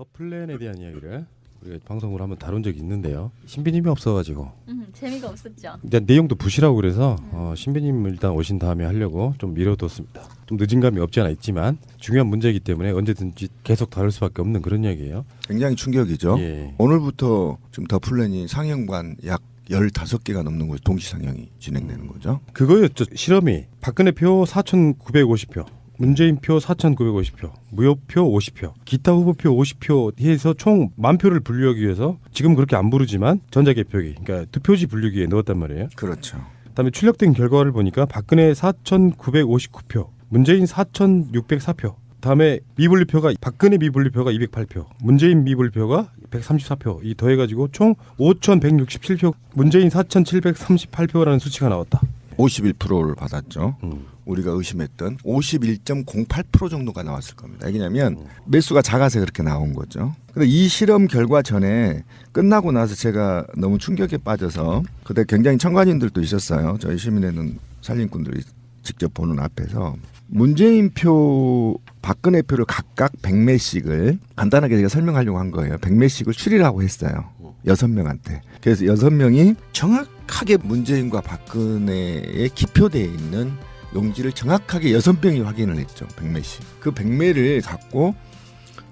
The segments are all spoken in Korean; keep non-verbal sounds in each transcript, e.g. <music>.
더 플랜에 대한 이야기를 우리가 방송으로 한번 다룬 적이 있는데요. 신비님이 없어가지고 음, 재미가 없었죠. 일단 내용도 부실하고 그래서 어, 신비님 일단 오신 다음에 하려고 좀 미뤄뒀습니다. 좀 늦은 감이 없지 않아 있지만 중요한 문제이기 때문에 언제든지 계속 다룰 수밖에 없는 그런 이야기예요. 굉장히 충격이죠. 예. 오늘부터 지금 더 플랜이 상영관 약 15개가 넘는 곳 동시 상영이 진행되는 거죠. 그거였죠. 실험이 박근혜 표 4,950표, 문재인 표 4,950표, 무효표 50표, 기타 후보표 50표 해서 총 만 표를 분류하기 위해서 지금 그렇게 안 부르지만 전자개표기, 그러니까 투표지 분류기에 넣었단 말이에요. 그렇죠. 그다음에 출력된 결과를 보니까 박근혜 4,959표, 문재인 4,604표. 다음에 미분류표가 박근혜 미분류표가 208표, 문재인 미분류표가 134표. 이 더해가지고 총 5,167표, 문재인 4,738표라는 수치가 나왔다. 51%를 받았죠. 음. 우리가 의심했던 51.08% 정도가 나왔을 겁니다. 왜냐하면 매수가 작아서 그렇게 나온 거죠. 근데 이 실험 결과 전에 끝나고 나서 제가 너무 충격에 빠져서 그때 굉장히 청관인들도 있었어요. 저희 시민의 눈 살림꾼들이 직접 보는 앞에서 문재인 표, 박근혜 표를 각각 100매씩을 간단하게 제가 설명하려고 한 거예요. 100매씩을 추리라고 했어요. 여섯 명한테. 그래서 여섯 명이 정확하게 문재인과 박근혜에 기표되어 있는 용지를 정확하게 여섯 명이 확인을 했죠. 100매씩. 그 100매를 갖고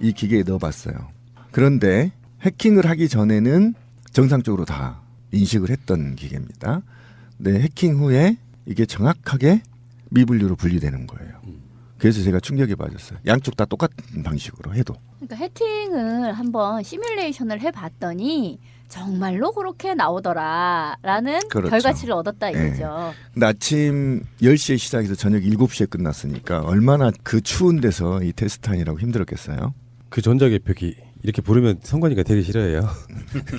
이 기계에 넣어봤어요. 그런데 해킹을 하기 전에는 정상적으로 다 인식을 했던 기계입니다. 근데 해킹 후에 이게 정확하게 미분류로 분리되는 거예요. 그래서 제가 충격에 빠졌어요. 양쪽 다 똑같은 방식으로 해도. 그러니까 해킹을 한번 시뮬레이션을 해봤더니 정말로 그렇게 나오더라라는 그렇죠. 결과치를 얻었다 네. 이거죠. 근데 아침 10시에 시작해서 저녁 7시에 끝났으니까 얼마나 그 추운 데서 이 테스트하느라고 힘들었겠어요. 그 전자개표기 이렇게 부르면 선관위가 되게 싫어해요.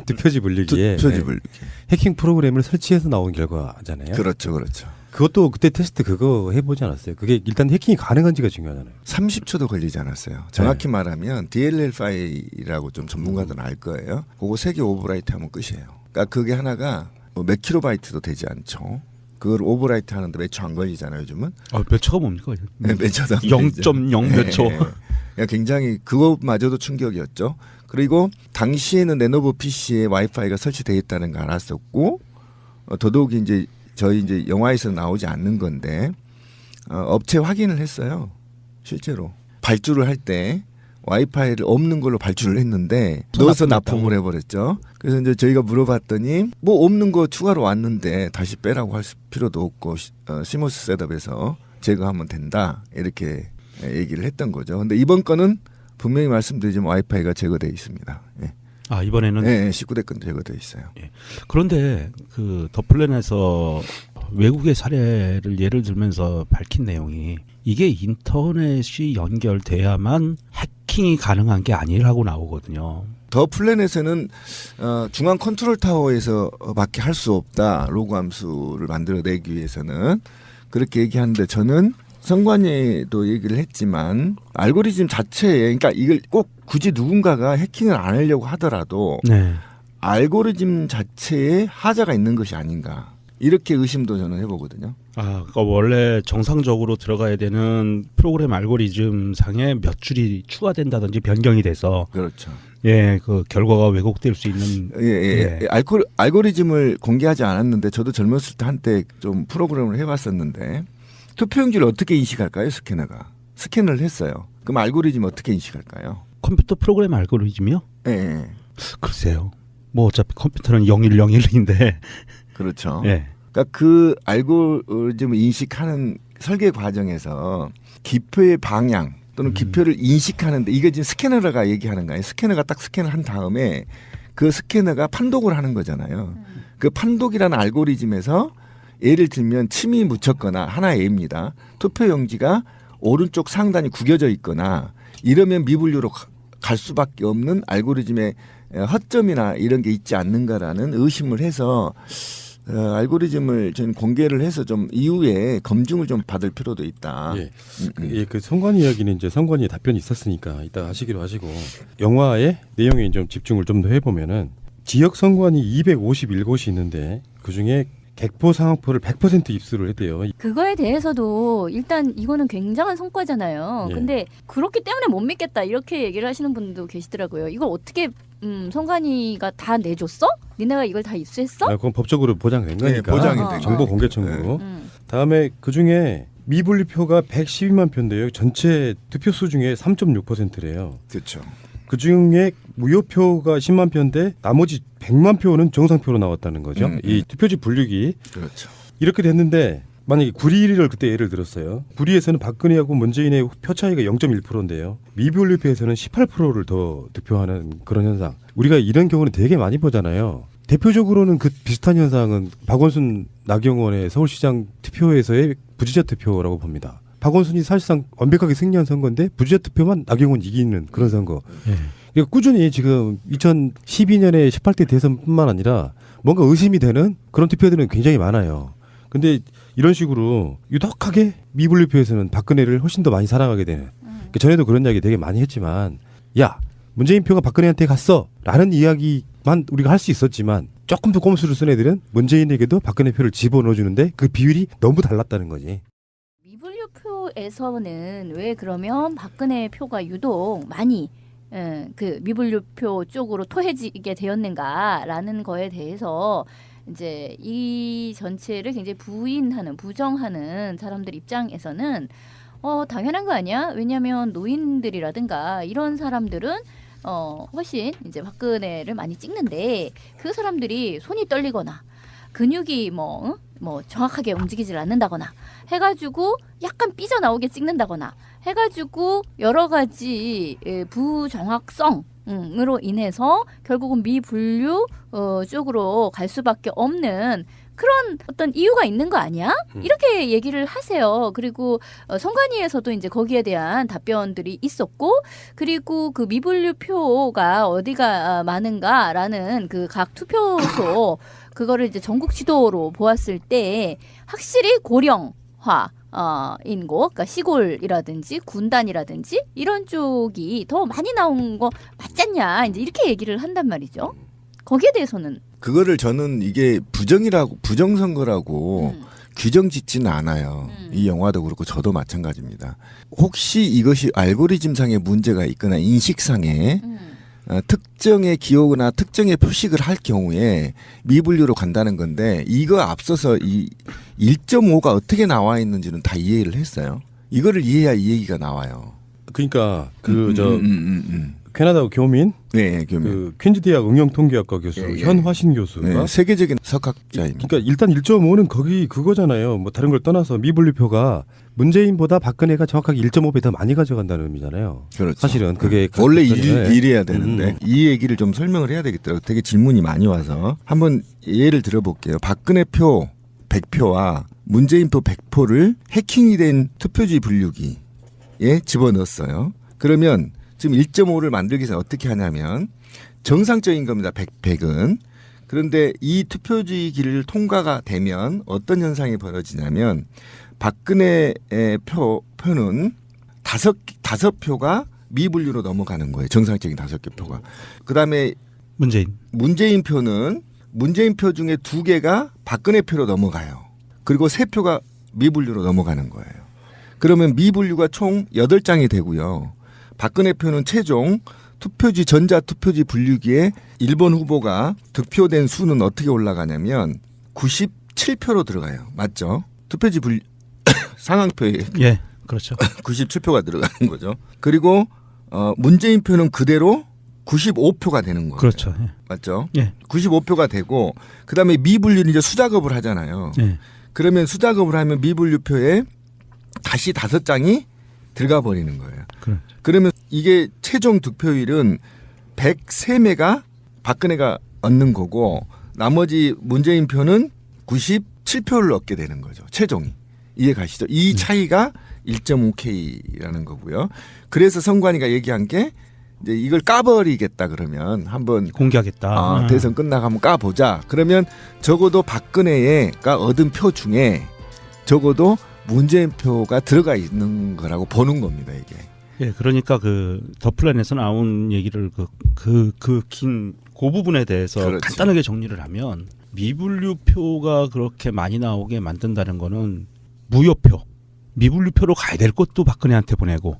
투표지 분리기에 표집을. 네. 해킹 프로그램을 설치해서 나온 결과잖아요. 그렇죠, 그렇죠. 그것도 그때 테스트 그거 해보지 않았어요. 그게 일단 해킹이 가능한지가 중요하잖아요. 30초도 걸리지 않았어요. 정확히 말하면 DLL 파일이라고 좀 전문가들은 알 거예요. 그거 세 개 오버라이트 하면 끝이에요. 그러니까 그게 하나가 뭐 몇 킬로바이트도 되지 않죠. 그걸 오버라이트 하는데 몇 초 안 걸리잖아요, 요즘은. 아, 몇 초가 뭡니까? 네, 몇 초도 안0.0몇 초. 네. <laughs> 굉장히 그것마저도 충격이었죠. 그리고 당시에는 레노버 PC에 와이파이가 설치되어 있다는 걸 알았었고 어, 더더욱이 이제 저희 이제 영화에서 나오지 않는 건데 어, 업체 확인을 했어요. 실제로 발주를 할 때 와이파이를 없는 걸로 발주를 했는데 또 넣어서. 납품을 해버렸죠. 그래서 이제 저희가 물어봤더니 뭐 없는 거 추가로 왔는데 다시 빼라고 할 수- 필요도 없고 시- 어, 시모스 셋업에서 제거하면 된다 이렇게 예, 얘기를 했던 거죠. 근데 이번 건은 분명히 말씀드리지만 와이파이가 제거돼 있습니다. 예. 아, 이번에는 예, 예, 19대 건 제거돼 있어요. 그런데 그 더플랜에서 외국의 사례를 예를 들면서 밝힌 내용이 이게 인터넷이 연결돼야만 해킹이 가능한 게 아니라고 나오거든요. 더 플랜에서는 어, 중앙 컨트롤 타워에서밖에 할 수 없다 로그 함수를 만들어내기 위해서는 그렇게 얘기하는데 저는 선관위도 얘기를 했지만 알고리즘 자체에 그러니까 이걸 꼭 굳이 누군가가 해킹을 안 하려고 하더라도 네. 알고리즘 자체에 하자가 있는 것이 아닌가 이렇게 의심도 저는 해보거든요. 아, 그러니까 원래 정상적으로 들어가야 되는 프로그램 알고리즘 상에 몇 줄이 추가된다든지 변경이 돼서 그렇죠. 예, 그 결과가 왜곡될 수 있는 예, 예. 예. 알고, 알고리즘을 공개하지 않았는데 저도 젊었을 때 한때 좀 프로그램을 해봤었는데 투표용지를 어떻게 인식할까요? 스캐너가 스캔을 했어요. 그럼 알고리즘 어떻게 인식할까요? 컴퓨터 프로그램 알고리즘이요? 예, 예. 글쎄요. 뭐 어차피 컴퓨터는 0101인데. <laughs> 그렇죠. 예. 그러니까 그 알고리즘을 인식하는 설계 과정에서 기표의 방향 또는 음. 기표를 인식하는데 이게 지금 스캐너가 얘기하는 거예요. 스캐너가 딱 스캔을 한 다음에 그 스캐너가 판독을 하는 거잖아요. 그 판독이라는 알고리즘에서 예를 들면 침이 묻혔거나 하나의 예입니다. 투표용지가 오른쪽 상단이 구겨져 있거나 이러면 미분류로 가- 갈 수밖에 없는 알고리즘의 에, 허점이나 이런 게 있지 않는가라는 의심을 해서 어, 알고리즘을 저는 공개를 해서 좀 이후에 검증을 좀 받을 필요도 있다. 예. 음, 그, 음. 예, 그 선관위 이야기는 이제 선관위 답변이 있었으니까 이따 하시기로 하시고 영화의 내용에 좀 집중을 좀 더 해보면은 지역 선관위 251곳이 있는데 그 중에 객포 상황표를 100% 입수를 했대요. 그거에 대해서도 일단 이거는 굉장한 성과잖아요. 예. 근데 그렇기 때문에 못 믿겠다 이렇게 얘기를 하시는 분도 계시더라고요. 이걸 어떻게 음, 성관이가 다 내줬어? 니네가 이걸 다 입수했어? 아, 그건 법적으로 보장된 네, 거니까. 보장이 된 정보 거니까. 공개 청구로. 음. 다음에 그 중에 미분류표가 112만 표인데요. 전체 투표수 중에 3.6%래요. 그렇죠. 그 중에 무효표가 10만 표인데 나머지 100만 표는 정상표로 나왔다는 거죠. 음, 이 투표지 분류기 그렇죠. 이렇게 됐는데 만약에 구리를 그때 예를 들었어요. 구리에서는 박근혜하고 문재인의 표 차이가 0.1%인데요. 미분류표에서는 18%를 더 득표하는 그런 현상. 우리가 이런 경우는 되게 많이 보잖아요. 대표적으로는 그 비슷한 현상은 박원순 나경원의 서울시장 투표에서의 부지자 투표라고 봅니다. 박원순이 사실상 완벽하게 승리한 선거인데 부지자 투표만 나경원 이기는 그런 선거. 예. 그러니까 꾸준히 지금 2012년에 18대 대선뿐만 아니라 뭔가 의심이 되는 그런 투표들은 굉장히 많아요. 근데 이런 식으로 유독하게 미분류표에서는 박근혜를 훨씬 더 많이 사랑하게 되는. 그 전에도 그런 이야기 되게 많이 했지만, 야 문재인 표가 박근혜한테 갔어라는 이야기만 우리가 할 수 있었지만 조금 더 꼼수를 쓴 애들은 문재인에게도 박근혜 표를 집어넣어 주는데 그 비율이 너무 달랐다는 거지. 미분류표에서는 왜 그러면 박근혜 표가 유독 많이 예, 그 미분류표 쪽으로 토해지게 되었는가라는 거에 대해서 이제 이 전체를 굉장히 부인하는 부정하는 사람들 입장에서는 어 당연한 거 아니야? 왜냐하면 노인들이라든가 이런 사람들은 어 훨씬 이제 박근혜를 많이 찍는데 그 사람들이 손이 떨리거나 근육이 뭐, 응? 뭐 정확하게 움직이질 않는다거나 해가지고 약간 삐져 나오게 찍는다거나 해가지고 여러 가지 예, 부정확성 으로 인해서 결국은 미분류 어, 쪽으로 갈 수밖에 없는 그런 어떤 이유가 있는 거 아니야? 음. 이렇게 얘기를 하세요. 그리고 어, 선관위에서도 이제 거기에 대한 답변들이 있었고, 그리고 그 미분류 표가 어디가 많은가라는 그 각 투표소 <coughs> 그거를 이제 전국 지도로 보았을 때 확실히 고령화. 어, 인고, 그러니까 시골이라든지 군단이라든지 이런 쪽이 더 많이 나온 거 맞잖냐, 이제 이렇게 얘기를 한단 말이죠. 거기에 대해서는 그거를 저는 이게 부정이라고 부정선거라고 음, 규정 짓지는 않아요. 음. 이 영화도 그렇고 저도 마찬가지입니다. 혹시 이것이 알고리즘상의 문제가 있거나 인식상에 음, 어, 특정의 기호나 특정의 표식을 할 경우에 미분류로 간다는 건데 이거 앞서서 이 1.5가 어떻게 나와 있는지는 다 이해를 했어요. 이거를 이해해야 이 얘기가 나와요. 그러니까 그저 음, 음, 음, 음. 캐나다 교민 네, 교민. 그 퀸즈 대학 응용 통계학과 교수 예, 예. 현화신 교수가 네, 세계적인 석학자입니다. 그러니까 일단 1.5는 거기 그거잖아요. 뭐 다른 걸 떠나서 미분류표가 문재인보다 박근혜가 정확하게 1.5배 더 많이 가져간다는 의미잖아요. 그렇죠. 사실은 그게 원래 그- 일, 네. 이래야 되는데 음. 이 얘기를 좀 설명을 해야 되겠더라고요. 되게 질문이 많이 와서 한번 예를 들어볼게요. 박근혜 표 100표와 문재인 표 100표를 해킹이 된 투표지 분류기에 집어넣었어요. 그러면 지금 1.5를 만들기 전에 어떻게 하냐면 정상적인 겁니다. 100, 100은. 그런데 이 투표지기를 통과가 되면 어떤 현상이 벌어지냐면 박근혜의 표, 표는 다섯, 다섯 표가 미분류로 넘어가는 거예요. 정상적인 다섯 개 표가. 그 다음에 문재인. 문재인 표는 문재인 표 중에 두 개가 박근혜 표로 넘어가요. 그리고 세 표가 미분류로 넘어가는 거예요. 그러면 미분류가 총 여덟 장이 되고요. 박근혜 표는 최종 투표지 전자 투표지 분류기에 1번 후보가 득표된 수는 어떻게 올라가냐면 97표로 들어가요. 맞죠? 투표지 분 <coughs> 상황표에 예, 그렇죠. <coughs> 97표가 들어가는 거죠. 그리고 어 문재인 표는 그대로 95표가 되는 거예요. 그렇죠. 예. 맞죠? 예. 95표가 되고 그다음에 미분류는 이제 수작업을 하잖아요. 예. 그러면 수작업을 하면 미분류표에 다시 다섯 장이 들어가 버리는 거예요. 그렇죠. 그러면 이게 최종 득표율은 103매가 박근혜가 얻는 거고 나머지 문재인 표는 97표를 얻게 되는 거죠. 최종이. 이해 가시죠? 이 차이가 1.5K라는 거고요. 그래서 선관위가 얘기한 게 이제 이걸 까버리겠다 그러면 한번 공개하겠다. 아, 아. 대선 한번 까보자. 그러면 적어도 박근혜가 얻은 표 중에 적어도 문재인 표가 들어가 있는 거라고 보는 겁니다, 이게. 예, 그러니까 그 더 플랜에서 나온 얘기를 그 그 그 긴그 부분에 대해서 그렇죠. 간단하게 정리를 하면 미분류표가 그렇게 많이 나오게 만든다는 거는 무효표, 미분류표로 가야 될 것도 박근혜한테 보내고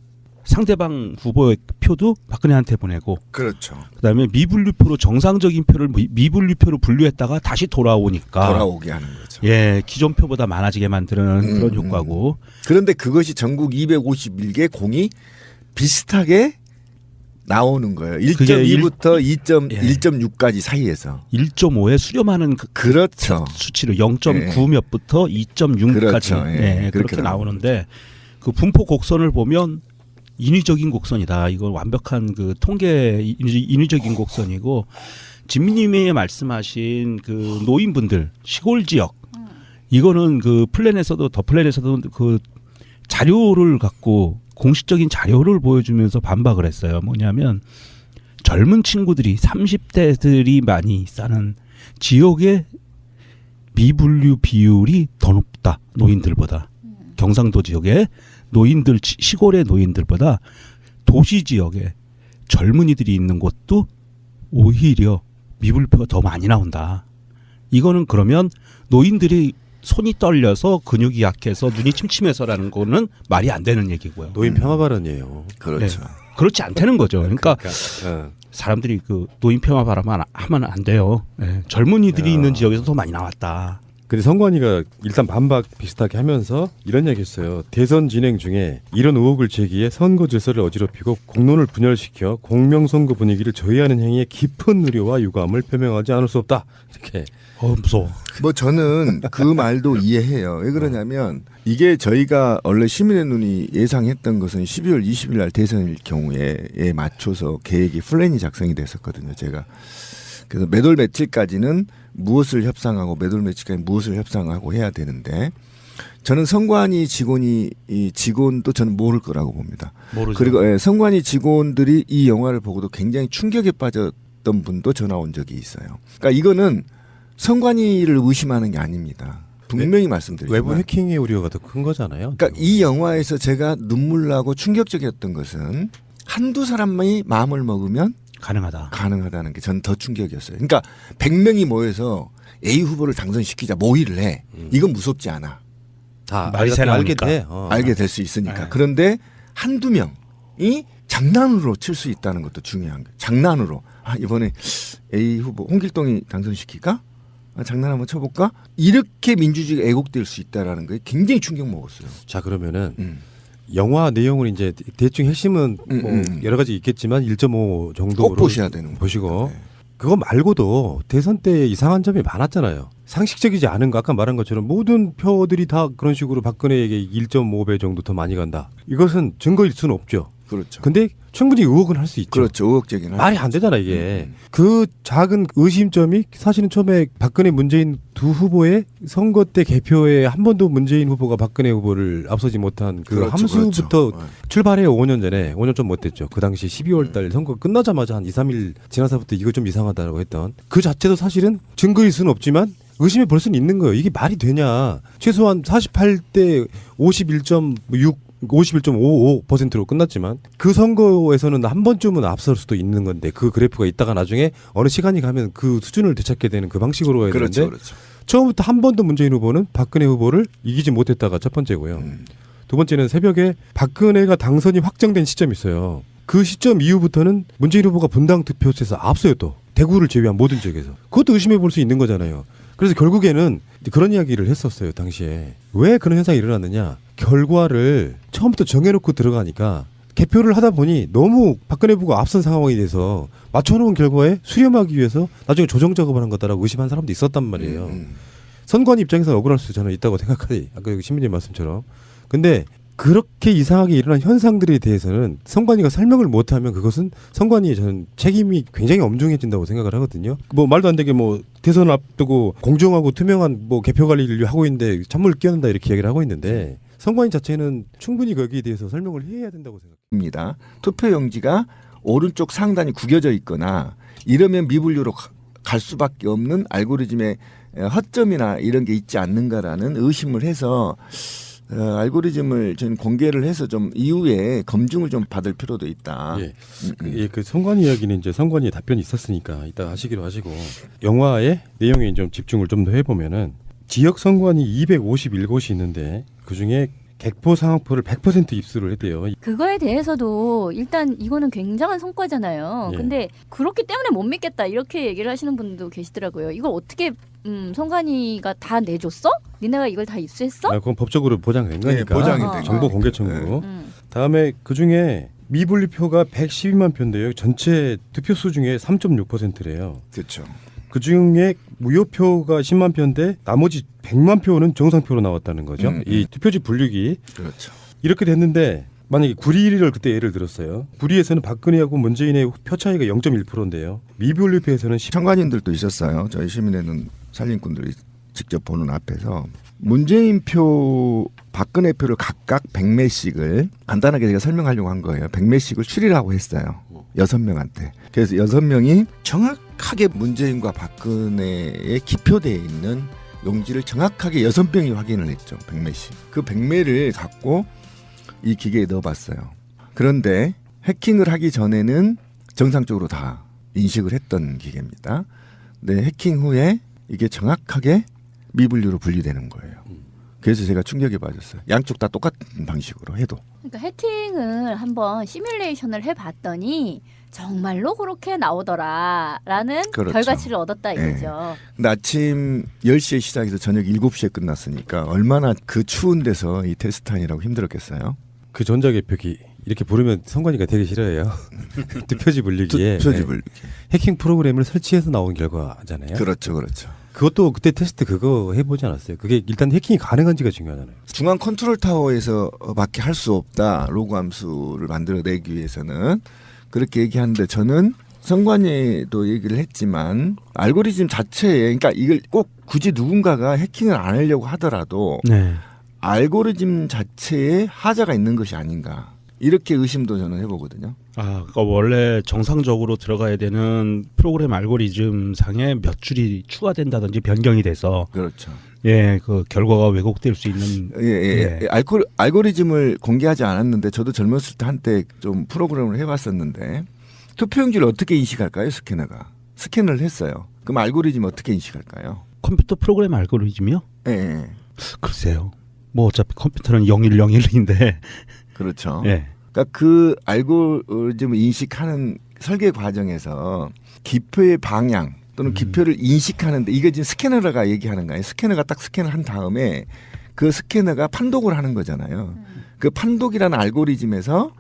상대방 후보의 표도 박근혜한테 보내고 그렇죠. 그다음에 미분류표로 정상적인 표를 미- 미분류표로 분류했다가 다시 돌아오니까 돌아오게 하는 거죠. 예 기존 표보다 많아지게 만드는 음, 그런 음. 효과고 그런데 그것이 전국 251개 공이 비슷하게 나오는 거예요. 그게 1.2부터 2. 예. 1.6까지 사이에서. 1.5에 수렴하는 그 그렇죠. 수치로 0.9 예. 몇부터 2.6까지 그렇죠. 예. 예, 그렇게 그렇게 나오는데 그 분포 곡선을 보면 인위적인 곡선이다. 이건 완벽한 그 통계 인위- 인위 적인 곡선이고 진미님이 말씀하신 그 노인분들 시골 지역 이거는 그 플랜에서도 더 플랜에서도 그 자료를 갖고 공식적인 자료를 보여주면서 반박을 했어요. 뭐냐면 젊은 친구들이 30대들이 많이 사는 지역의 미분류 비율이 더 높다. 노인들보다. 경상도 지역의 노인들 지- 시골의 노인들보다 도시 지역에 젊은이들이 있는 곳도 오히려 미분류표가 더 많이 나온다. 이거는 그러면 노인들이 손이 떨려서 근육이 약해서 눈이 침침해서라는 거는 말이 안 되는 얘기고요. 노인 평화 발언이에요. 그렇죠. 그렇지 않다는 거죠. 그러니까 어. 사람들이 그 노인 평화 바라만 하면 안 돼요. 예, 젊은이들이 야. 있는 지역에서 더 많이 나왔다. 근데 선관위가 일단 반박 비슷하게 하면서 이런 얘기 했어요. 대선 진행 중에 이런 의혹을 제기해 선거 질서를 어지럽히고 공론을 분열시켜 공명선거 분위기를 저해하는 행위에 깊은 우려와 유감을 표명하지 않을 수 없다. 이렇게 어 무서워. 뭐 저는 그 말도 이해해요. 왜 그러냐면 이게 저희가 원래 시민의 눈이 예상했던 것은 12월 20일 날 대선일 경우에에 맞춰서 계획이 플랜이 작성이 됐었거든요. 제가 그래서 매돌 며칠까지는 무엇을 협상하고 매돌 며칠까지 무엇을 협상하고 해야 되는데 저는 선관위 직원이 이 직원도 저는 모를 거라고 봅니다. 모르죠. 그리고 예, 선관위 직원들이 이 영화를 보고도 굉장히 충격에 빠졌던 분도 전화 온 적이 있어요. 그러니까 이거는 선관위를 의심하는 게 아닙니다. 분명히 말씀드리지만 외부 해킹의 우려가 더 큰 거잖아요. 그러니까 이 영화에서 제가 눈물 나고 충격적이었던 것은 한두 사람만이 마음을 먹으면 가능하다. 가능하다는 게 저는 더 충격이었어요. 그러니까 100명이 모여서 A 후보를 당선시키자 모의를 해. 이건 무섭지 않아. 다 말이 알게. 돼. 어. 알게 될 수 있으니까. 네. 그런데 한두 명이 장난으로 칠 수 있다는 것도 중요한 거예요. 장난으로. 아, 이번에 A 후보 홍길동이 당선시킬까? 아, 장난 한번 쳐볼까? 이렇게 민주주의가 애곡될 수 있다라는 거에 굉장히 충격 먹었어요. 자 그러면은 음. 영화 내용을 이제 대충 핵심은 음, 뭐 음. 여러 가지 있겠지만 1.5 정도로 꼭 보셔야 되는. 보시고 네. 그거 말고도 대선 때 이상한 점이 많았잖아요. 상식적이지 않은 거 아까 말한 것처럼 모든 표들이 다 그런 식으로 박근혜에게 1.5배 정도 더 많이 간다. 이것은 증거일 수는 없죠. 그렇죠. 근데 충분히 의혹은 할 수 있죠. 그렇죠. 의혹적인 말이 안 되잖아 이게. 음. 그 작은 의심점이 사실은 처음에 박근혜 문재인 두 후보의 선거 때 개표에 한 번도 문재인 후보가 박근혜 후보를 앞서지 못한 그 그렇죠, 함수부터 그렇죠. 출발해요 5년 전에 5년 좀 못됐죠 그 당시 12월 달 선거 끝나자마자 한 2, 3일 지나서부터 이거 좀 이상하다라고 했던 그 자체도 사실은 증거일 수는 없지만 의심해 볼 수는 있는 거예요 이게 말이 되냐 최소한 48대 51.6 51.55%로 끝났지만 그 선거에서는 한 번쯤은 앞설 수도 있는 건데 그 그래프가 있다가 나중에 어느 시간이 가면 그 수준을 되찾게 되는 그 방식으로 해야 그렇죠. 되는데 그렇죠. 처음부터 한 번도 문재인 후보는 박근혜 후보를 이기지 못했다가 첫 번째고요. 음. 두 번째는 새벽에 박근혜가 당선이 확정된 시점이 있어요. 그 시점 이후부터는 문재인 후보가 분당 득표수에서 앞서요 또 대구를 제외한 모든 지역에서 그것도 의심해 볼 수 있는 거잖아요. 그래서 결국에는 그런 이야기를 했었어요 당시에 왜 그런 현상이 일어났느냐 결과를 처음부터 정해놓고 들어가니까 개표를 하다 보니 너무 박근혜 후보가 앞선 상황이 돼서 맞춰놓은 결과에 수렴하기 위해서 나중에 조정 작업을 한 거다라고 의심한 사람도 있었단 말이에요. 음. 선관 입장에서 억울할 수 저는 있다고 <laughs> 생각하지. 아까 여기 신민님 말씀처럼. 근데 그렇게 이상하게 일어난 현상들에 대해서는 선관위가 설명을 못하면 그것은 선관위의 저는 책임이 굉장히 엄중해진다고 생각을 하거든요. 뭐 말도 안 되게 뭐 대선 앞두고 공정하고 투명한 뭐 개표 관리를 하고 있는데 찬물 끼얹는다 이렇게 얘기를 하고 있는데 선관위 자체는 충분히 거기에 대해서 설명을 해야 된다고 생각해요. 입니다. 투표용지가 오른쪽 상단이 구겨져 있거나 이러면 미분류로 가- 갈 수밖에 없는 알고리즘의 에, 허점이나 이런 게 있지 않는가라는 의심을 해서 어, 알고리즘을 저는 공개를 해서 좀 이후에 검증을 좀 받을 필요도 있다. 예. 음, 음. 예, 그 선관 이야기는 이제 선관위에 답변이 있었으니까 이따 하시기로 하시고 영화의 내용에 좀 집중을 좀 더 해보면은 지역 선관위 251곳이 있는데 그 중에 객포 상황포를 100% 입수를 했대요. 그거에 대해서도 일단 이거는 굉장한 성과잖아요. 예. 근데 그렇기 때문에 못 믿겠다 이렇게 얘기를 하시는 분도 계시더라고요. 이걸 어떻게 음, 성관이가 다 내줬어? 니네가 이걸 다 입수했어? 아, 그건 법적으로 보장된 네, 거니까. 보장이 어, 된 정보 거니까. 공개 청구. 음. 다음에 그 중에 미분류표가 112만 표인데요. 전체 투표수 중에 3.6%래요. 그렇죠. 그 중에 무효표가 10만 표인데 나머지 100만 표는 정상표로 나왔다는 거죠. 음, 이 음. 투표지 분류기 그렇죠. 이렇게 됐는데 만약에 구리를 그때 예를 들었어요. 구리에서는 박근혜하고 문재인의 표 차이가 0.1%인데요. 미분류표에서는 10. 참관인들도 있었어요. 저희 시민회는 살림꾼들이 직접 보는 앞에서 문재인 표, 박근혜 표를 각각 100매씩을 간단하게 제가 설명하려고 한 거예요. 100매씩을 추리라고 했어요. 여섯 명한테. 그래서 여섯 명이 정확하게 문재인과 박근혜에 기표되어 있는 용지를 정확하게 여섯 명이 확인을 했죠. 100매씩. 그 100매를 갖고 이 기계에 넣어봤어요. 그런데 해킹을 하기 전에는 정상적으로 다 인식을 했던 기계입니다. 근데 해킹 후에 이게 정확하게 미분류로 분리되는 거예요. 그래서 제가 충격에 빠졌어요. 양쪽 다 똑같은 방식으로 해도. 그러니까 해킹을 한번 시뮬레이션을 해봤더니 정말로 그렇게 나오더라라는 그렇죠. 결과치를 얻었다 네. 이거죠. 근데 아침 10시에 시작해서 저녁 7시에 끝났으니까 얼마나 그 추운 데서 이 테스트하느라고 힘들었겠어요. 그 전자개표기 이렇게 부르면 선관위가 되게 싫어해요. 투표지 분류기에 표집을. 네. 해킹 프로그램을 설치해서 나온 결과잖아요. 그렇죠, 그렇죠. 그것도 그때 테스트 그거 해보지 않았어요. 그게 일단 해킹이 가능한지가 중요하잖아요. 중앙 컨트롤 타워에서밖에 할 수 없다. 로그 함수를 만들어내기 위해서는 그렇게 얘기하는데 저는 선관위도 얘기를 했지만 알고리즘 자체에 그러니까 이걸 꼭 굳이 누군가가 해킹을 안 하려고 하더라도 네. 알고리즘 자체에 하자가 있는 것이 아닌가 이렇게 의심도 저는 해보거든요. 아, 그러니까 원래 정상적으로 들어가야 되는 프로그램 알고리즘 상에 몇 줄이 추가된다든지 변경이 돼서 그렇죠. 예, 그 결과가 왜곡될 수 있는 예, 예, 예. 알고, 알고리즘을 공개하지 않았는데 저도 젊었을 때 한때 좀 프로그램을 해봤었는데 투표용지를 어떻게 인식할까요? 스캐너가 스캔을 했어요. 그럼 알고리즘 어떻게 인식할까요? 컴퓨터 프로그램 알고리즘이요? 예, 예. 글쎄요. 뭐 어차피 컴퓨터는 0101인데 그렇죠. 예. 그러니까 그 알고리즘을 인식하는 설계 과정에서 기표의 방향 또는 음. 기표를 인식하는데 이게 지금 스캐너가 얘기하는 거예요. 스캐너가 딱 스캔을 한 다음에 그 스캐너가 판독을 하는 거잖아요. 그 판독이라는 알고리즘에서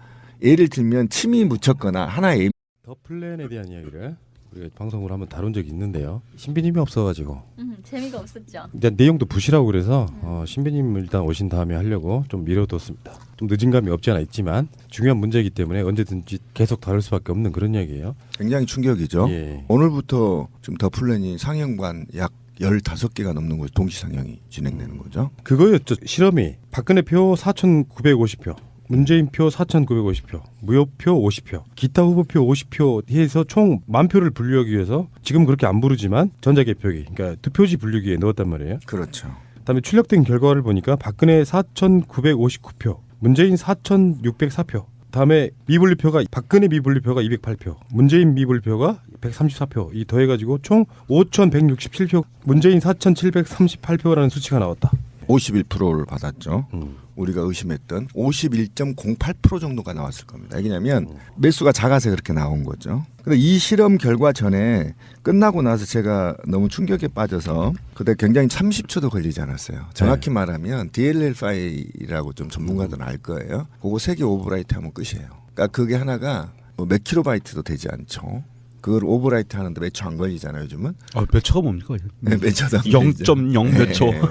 예를 들면 침이 묻혔거나 하나의 더 플랜에 대한 이야기를 우리가 방송으로 한번 다룬 적이 있는데요. 신비님이 없어가지고 음, 재미가 없었죠. 일단 내용도 부실하고 그래서 어, 신비님 일단 오신 다음에 하려고 좀 미뤄뒀습니다. 좀 늦은 감이 없지 않아 있지만 중요한 문제이기 때문에 언제든지 계속 다룰 수밖에 없는 그런 이야기예요. 굉장히 충격이죠. 예. 오늘부터 지금 더 플랜이 상영관 약 15개가 넘는 곳 동시 상영이 진행되는 거죠. 그거였죠. 실험이 박근혜 표 4,950표, 문재인 표 4,950표, 무효표 50표, 기타 후보표 50표 해서 총 만 표를 분류하기 위해서 지금 그렇게 안 부르지만 전자개표기, 그러니까 투표지 분류기에 넣었단 말이에요. 그렇죠. 그다음에 출력된 결과를 보니까 박근혜 4,959표, 문재인 4,604표. 다음에 미분류표가 박근혜 미분류표가 208표, 문재인 미분류표가 134표. 이 더해가지고 총 5,167표, 문재인 4,738표라는 수치가 나왔다. 51%를 받았죠. 음. 우리가 의심했던 51.08% 정도가 나왔을 겁니다. 왜냐하면 매수가 작아서 그렇게 나온 거죠. 근데 이 실험 결과 전에 끝나고 나서 제가 너무 충격에 빠져서 그때 굉장히 30초도 걸리지 않았어요. 정확히 말하면 DLL 파일이라고 좀 전문가들은 알 거예요. 그거 세개 오버라이트 하면 끝이에요. 그러니까 그게 하나가 뭐몇 킬로바이트도 되지 않죠. 그걸 오버라이트 하는데 몇 초 안 걸리잖아요, 요즘은. 아, 몇 초가 뭡니까? 네, 몇 초도 안 걸리죠. 0.0몇 초. 예, 예.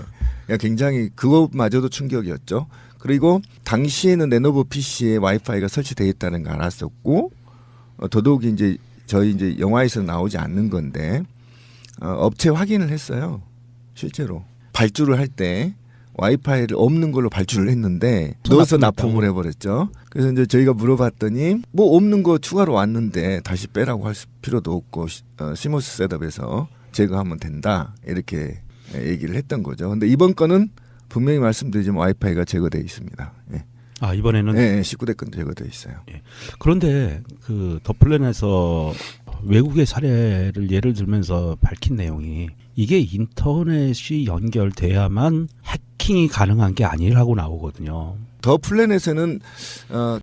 굉장히 그것마저도 충격이었죠. 그리고 당시에는 레노버 PC에 와이파이가 설치되어 있다는 걸 알았었고 어, 더더욱이 이제 저희 이제 영화에서 나오지 않는 건데 어, 업체 확인을 했어요. 실제로 발주를 할 때 와이파이를 없는 걸로 발주를 했는데 넣어서. 납품을 해버렸죠. 그래서 이제 저희가 물어봤더니 뭐 없는 거 추가로 왔는데 다시 빼라고 할 필요도 없고 시- 어, 시모스 셋업에서 제거하면 된다 이렇게 얘기를 했던 거죠. 근데 이번 건은 분명히 말씀드리지만 와이파이가 제거돼 있습니다. 예. 아 이번에는 예, 예, 19대 건 제거돼 있어요. 그런데 그 더플랜에서 외국의 사례를 예를 들면서 밝힌 내용이 이게 인터넷이 연결돼야만 해킹이 가능한 게 아니라고 나오거든요. 더 플랜에서는 어,